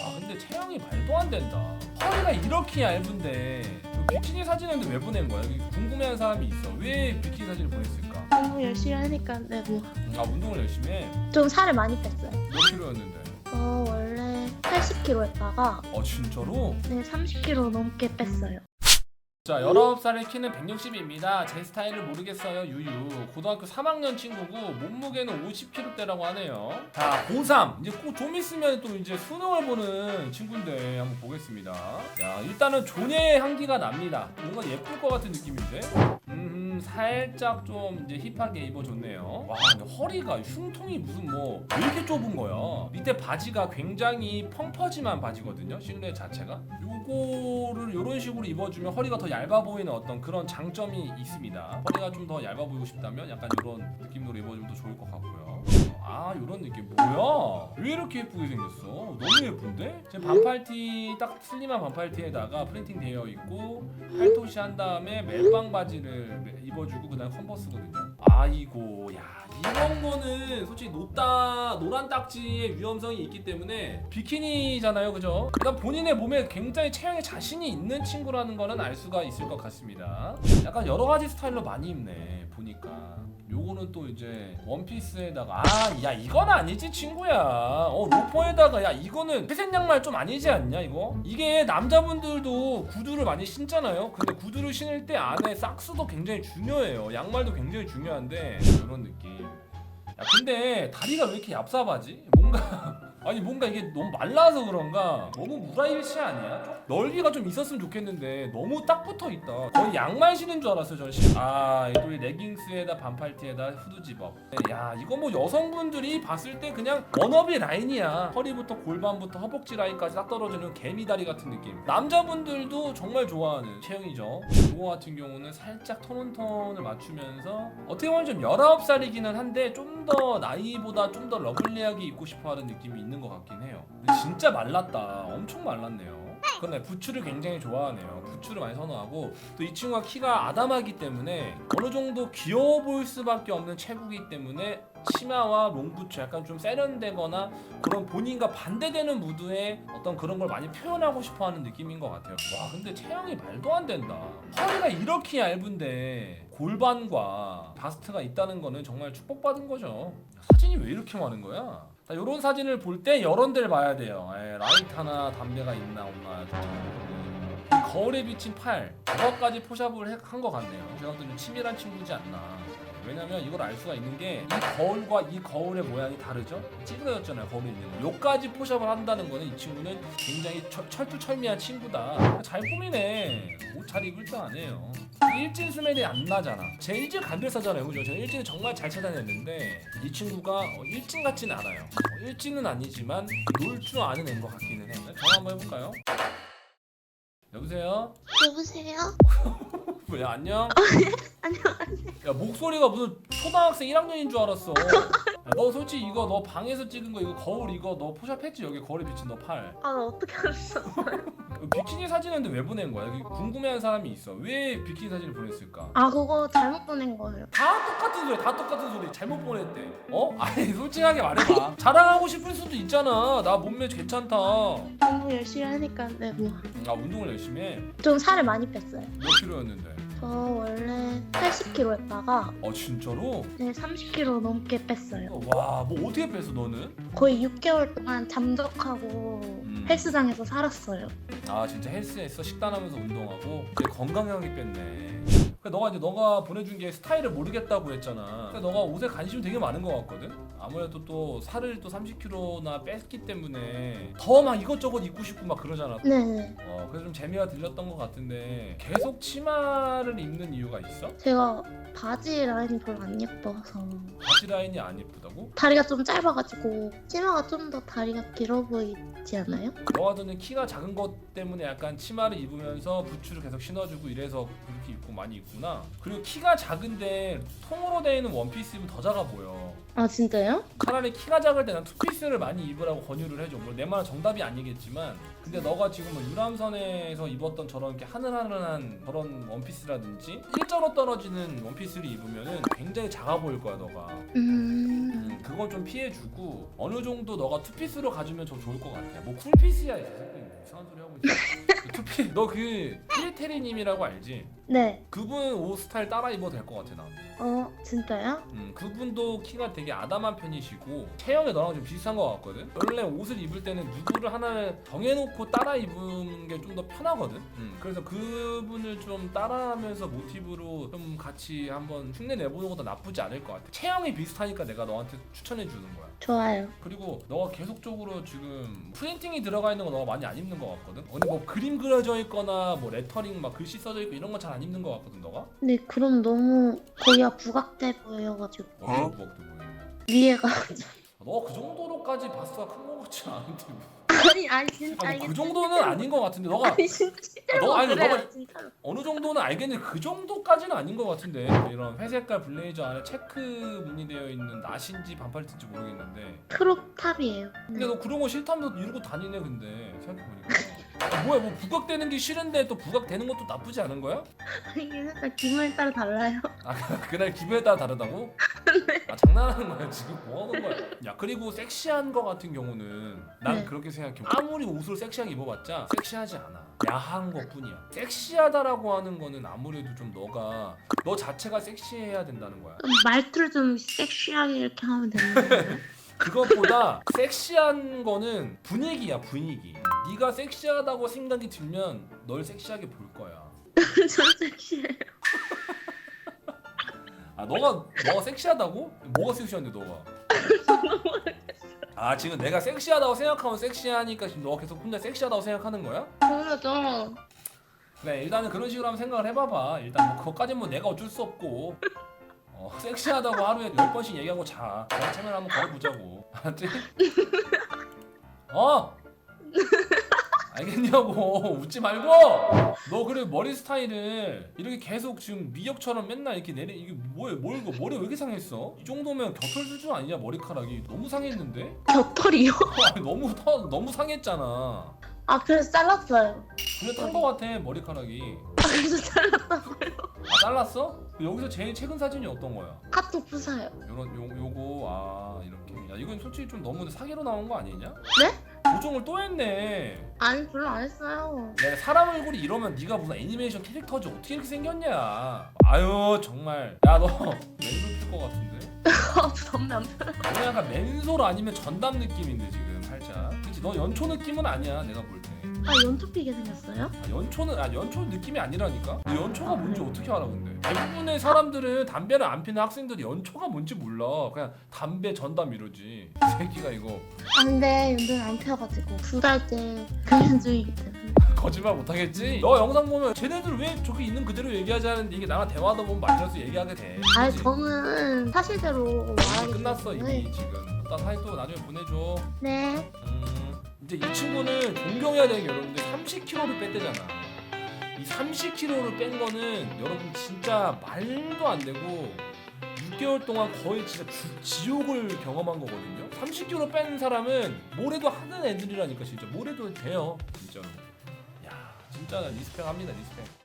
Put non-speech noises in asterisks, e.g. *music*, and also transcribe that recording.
와 근데 체형이 말도 안 된다. 허리가 이렇게 얇은데 그 비키니 사진은 왜 보낸 거야? 여기 궁금해하는 사람이 있어. 왜 비키니 사진을 보냈을까? 너무 열심히 하니까 네, 뭐. 아 운동을 열심히 해. 좀 살을 많이 뺐어요. 몇 킬로였는데? 저 원래 80kg였다가 어 진짜로? 네 30kg 넘게 뺐어요. 자 19살의 키는 160입니다. 제 스타일을 모르겠어요. 유유. 고등학교 3학년 친구고 몸무게는 50kg대라고 하네요. 자 고3 이제 꼭 좀 있으면 또 이제 수능을 보는 친구인데 한번 보겠습니다. 야 일단은 존예의 향기가 납니다. 뭔가 예쁠 것 같은 느낌인데? 음 살짝 좀 이제 힙하게 입어줬네요. 와 근데 허리가 흉통이 무슨 뭐 왜 이렇게 좁은 거야? 밑에 바지가 굉장히 펑퍼짐한 바지거든요 실내 자체가. 요거를 요런 식으로 입어주면 허리가 더 얇아 보이는 어떤 그런 장점이 있습니다. 허리가 좀 더 얇아 보이고 싶다면 약간 이런 느낌으로 입어주면 더 좋을 것 같고요 아 요런 느낌. 뭐야? 왜 이렇게 예쁘게 생겼어? 너무 예쁜데? 지금 반팔티 딱 슬림한 반팔티에다가 프린팅 되어 있고 팔토시 한 다음에 멜빵 바지를 입어주고 그다음 컨버스거든요 아이고 야 이런 거는 솔직히 노딱 노란 딱지의 위험성이 있기 때문에 비키니잖아요 그죠? 일단 본인의 몸에 굉장히 체형에 자신이 있는 친구라는 거는 알 수가 있을 것 같습니다. 약간 여러 가지 스타일로 많이 입네 보니까. 요거는 또 이제 원피스에다가 아 야 이건 아니지 친구야. 어 로퍼에다가 야 이거는 회색 양말 좀 아니지 않냐 이거? 이게 남자분들도 구두를 많이 신잖아요? 근데 구두를 신을 때 안에 삭스도 굉장히 중요해요. 양말도 굉장히 중요 한데 이런 느낌. 야 근데 다리가 왜 이렇게 얍삽하지? 뭔가 아니 뭔가 이게 너무 말라서 그런가 너무 무라일시 아니야? 좀 넓이가 좀 있었으면 좋겠는데 너무 딱 붙어 있다. 거의 양말 신은 줄 알았어요 저는. 신- 아, 또이 레깅스에다 반팔티에다 후드 집업. 야 이거 뭐 여성분들이 봤을 때 그냥 워너비 라인이야. 허리부터 골반부터 허벅지 라인까지 딱 떨어지는 개미다리 같은 느낌. 남자분들도 정말 좋아하는 체형이죠. 이거 같은 경우는 살짝 톤온톤을 맞추면서 어떻게 보면 좀 19살이기는 한데 좀 더 나이보다 좀 더 러블리하게 입고 싶어하는 느낌이 있는 것 같긴 해요. 진짜 말랐다. 엄청 말랐네요. 근데 부츠를 굉장히 좋아하네요. 부츠를 많이 선호하고 또 이 친구가 키가 아담하기 때문에 어느 정도 귀여워 보일 수밖에 없는 체구이기 때문에 치마와 롱부츠 약간 좀 세련되거나 그런 본인과 반대되는 무드의 어떤 그런 걸 많이 표현하고 싶어하는 느낌인 것 같아요. 와 근데 체형이 말도 안 된다. 허리가 이렇게 얇은데 골반과 바스트가 있다는 거는 정말 축복받은 거죠. 사진이 왜 이렇게 많은 거야? 자, 이런 사진을 볼 때 여러 데를 봐야 돼요. 에, 라이터나 담배가 있나 없나 거울에 비친 팔 저거까지 포샵을 한 것 같네요. 제가 볼때는 치밀한 친구지 않나. 왜냐면 이걸 알 수가 있는 게 이 거울과 이 거울의 모양이 다르죠? 찌그러졌잖아요 거울에 있는 거 요까지 포샵을 한다는 거는 이 친구는 굉장히 철, 철두철미한 친구다 잘 꾸미네 옷 잘 입을 줄 아네요 일진 스멜이 안 나잖아 제 일진 간별 사잖아요 그죠? 저는 일진을 정말 잘 찾아냈는데 이 친구가 어, 일진 같진 않아요 어, 일진은 아니지만 놀 줄 아는 애인 것 같기는 해요 전화 한번 해볼까요? 여보세요? 여보세요? *laughs* 뭐야 안녕? *laughs* 안녕하세요. 야 목소리가 무슨 초등학생 1학년인 줄 알았어. 야, 너 솔직히 이거 너 방에서 찍은 거 이거 거울 이거 너 포샵했지 여기 거울에 비친 너 팔. 아 어떻게 알았어? *laughs* 비키니 사진인데 왜 보낸 거야? 궁금해하는 사람이 있어. 왜 비키니 사진을 보냈을까? 아 그거 잘못 보낸 거예요. 다 똑같은 소리, 다 똑같은 소리. 잘못 보냈대. 어? *laughs* 아니 솔직하게 말해봐. 자랑하고 싶을 수도 있잖아. 나 몸매 괜찮다. 너무 열심히 하니까 네, 뭐. 아 운동을 열심히 해. 좀 살을 많이 뺐어요. 몇 킬로였는데? 저 원래 80kg였다가 아 진짜로? 네 30kg 넘게 뺐어요. 와 뭐 어떻게 뺐어 너는? 거의 6개월 동안 잠적하고 음. 헬스장에서 살았어요. 아 진짜 헬스에서 식단하면서 운동하고 되게 건강하게 뺐네. 그러니까 너가 이제 너가 보내준 게 스타일을 모르겠다고 했잖아. 그러니까 너가 옷에 관심이 되게 많은 것 같거든. 아무래도 또 살을 또 30kg나 뺐기 때문에 더 막 이것저것 입고 싶고 막 그러잖아. 네, 어 그래서 좀 재미가 들렸던 것 같은데 계속 치마를 입는 이유가 있어? 제가 바지 라인이 별로 안 예뻐서 바지 라인이 안 예쁘다고? 다리가 좀 짧아가지고 치마가 좀 더 다리가 길어 보이지 않아요? 너가 드는 키가 작은 것 때문에 약간 치마를 입으면서 부츠를 계속 신어주고 이래서 그렇게 입고 많이 입구나. 그리고 키가 작은데 통으로 되어 있는 원피스 입으면 더 작아 보여. 아 진짜요? 차라리 키가 작을 때는 투피스를 많이 입으라고 권유를 해줘. 물론 내 말은 정답이 아니겠지만, 근데 너가 지금 뭐 유람선에 서 입었던 저런 이렇게 하늘하늘한 그런 원피스라든지 일자로 떨어지는 원피스를 입으면은 굉장히 작아 보일 거야 너가. 음... 음, 음, 그건 좀 피해주고 어느 정도 너가 투피스로 가주면 좀 좋을 것 같아. 뭐 쿨피스야 이 새끼 이상한 소리 하고 있어. *laughs* 투피 너그 피리테리님이라고 알지? 네. 그분 옷 스타일 따라 입어도 될 것 같아 나. 어, 진짜요? 음, 그분도 키가 되게 아담한 편이시고 체형이 너랑 좀 비슷한 것 같거든. 원래 옷을 입을 때는 누구를 하나 정해놓고 따라 입는 게 좀 더 편하거든. 음, 그래서 그분을 좀 따라하면서 모티브로 좀 같이 한번 흉내 내보는 것도 나쁘지 않을 것 같아. 체형이 비슷하니까 내가 너한테 추천해 주는 거야. 좋아요. 그리고 너가 계속적으로 지금 프린팅이 들어가 있는 거 너가 많이 안 입는 것 같거든. 근데 뭐 그림 그려져 있거나 뭐 레터링 막 글씨 써져 있고 이런 거잘안 입는 것 같거든 너가. 근데 그럼 너무 거기가 부각돼 보여가지고. 부각돼 보이는 위에가. 너그 정도로까지 바스가 큰 거 같지 않은데. 아니 아니 진짜 아니, 그 정도는 아닌 것 같은데 너가. 아니 진짜 아, 너 아니 그래요, 너가 진짜로. 어느 정도는 알겠는데 그 정도까지는 아닌 것 같은데. 이런 회색깔 블레이저 안에 체크 무늬 되어 있는 나신지 반팔인지 모르겠는데. 크롭탑이에요. 근데 너 그런 거 싫다면서 이러고 다니네 근데. 생각해보니까. 아, 뭐야 뭐 부각되는 게 싫은데 또 부각되는 것도 나쁘지 않은 거야? 이게 살짝 기분에 따라 달라요. *laughs* 아 그날 기분에 따라 다르다고? 아 장난하는 거야 지금 뭐 하는 거야? 야 그리고 섹시한 거 같은 경우는 난 네. 그렇게 생각해 아무리 옷을 섹시하게 입어봤자 섹시하지 않아 야한 것 뿐이야 섹시하다라고 하는 거는 아무래도 좀 너가 너 자체가 섹시해야 된다는 거야 말투를 좀 섹시하게 이렇게 하면 되는 거예요? *laughs* 그것보다 섹시한 거는 분위기야 분위기 네가 섹시하다고 생각이 들면 널 섹시하게 볼 거야 *laughs* 전 섹시해요. 아 너가 너가 섹시하다고? 뭐가 섹시한데 너가? *laughs* 아 지금 내가 섹시하다고 생각하면 섹시하니까 지금 너가 계속 혼자 섹시하다고 생각하는 거야? 그러죠. 그래 일단은 그런 식으로 한번 생각을 해봐봐 일단 뭐 그것까지 뭐 내가 어쩔 수 없고 어, 섹시하다고 하루에 열 번씩 얘기하고 자 채널 한번 걸어보자고 알았지? *laughs* 어? 알겠냐고 *laughs* 웃지 말고 너 그래 머리 스타일을 이렇게 계속 지금 미역처럼 맨날 이렇게 내리 이게 뭐야 뭘 이거 머리 왜 이렇게 상했어? 이 정도면 겨털 수준 아니냐 머리카락이 너무 상했는데? 겨털이요? *laughs* 아니, 너무 터, 너무 상했잖아 아 그래서 잘랐어요. 그래 탄거 같아 머리카락이 아 그래서 잘랐다고요. 아 잘랐어? 여기서 제일 최근 사진이 어떤 거야? 카톡 부사요. 요런 요 요거 아 이렇게 야 이건 솔직히 좀 너무 사기로 나온 거 아니냐? 네? 보정을 또 했네. 아니 별로 안 했어요. 내가 사람 얼굴이 이러면 네가 무슨 애니메이션 캐릭터지 어떻게 이렇게 생겼냐? 아유 정말 야 너 *laughs* 맨솔 필것 같은데? 아, 저 담배 안 펴요. 너 약간 맨솔 아니면 전담 느낌인데 지금 살짝. 그렇지 너 연초 느낌은 아니야 내가 볼 때. 아 연초 피게 생겼어요? 아, 연초는 아 연초 느낌이 아니라니까. 너 연초가 뭔지 어떻게 알아 근데? 대부분의 사람들은 담배를 안 피는 학생들이 연초가 뭔지 몰라. 그냥 담배 전담 이러지. 이 새끼가 이거 아 근데 연초는 안 펴가지고 두 달째 금연 중이기 때문에. *laughs* 거짓말 못하겠지? 너 영상 보면 쟤네들 왜 저기 있는 그대로 얘기하지 않는데 이게 나랑 대화하다 보면 마이너스 얘기하게 돼. 그치? 저는 사실대로 말하기 끝났어 때문에. 이미 지금. 나 사진 또 나중에 보내줘. 네. 음, 이제 이 친구는 존경해야 되는 게 여러분들 30kg를 뺐대잖아. 이 30kg를 뺀 거는 여러분 진짜 말도 안 되고 6개월 동안 거의 진짜 주- 지옥을 경험한 거거든요. 30kg 뺀 사람은 뭐래도 하는 애들이라니까 진짜 뭐래도 돼요 진짜로. 야 진짜 리스펙합니다 리스펙.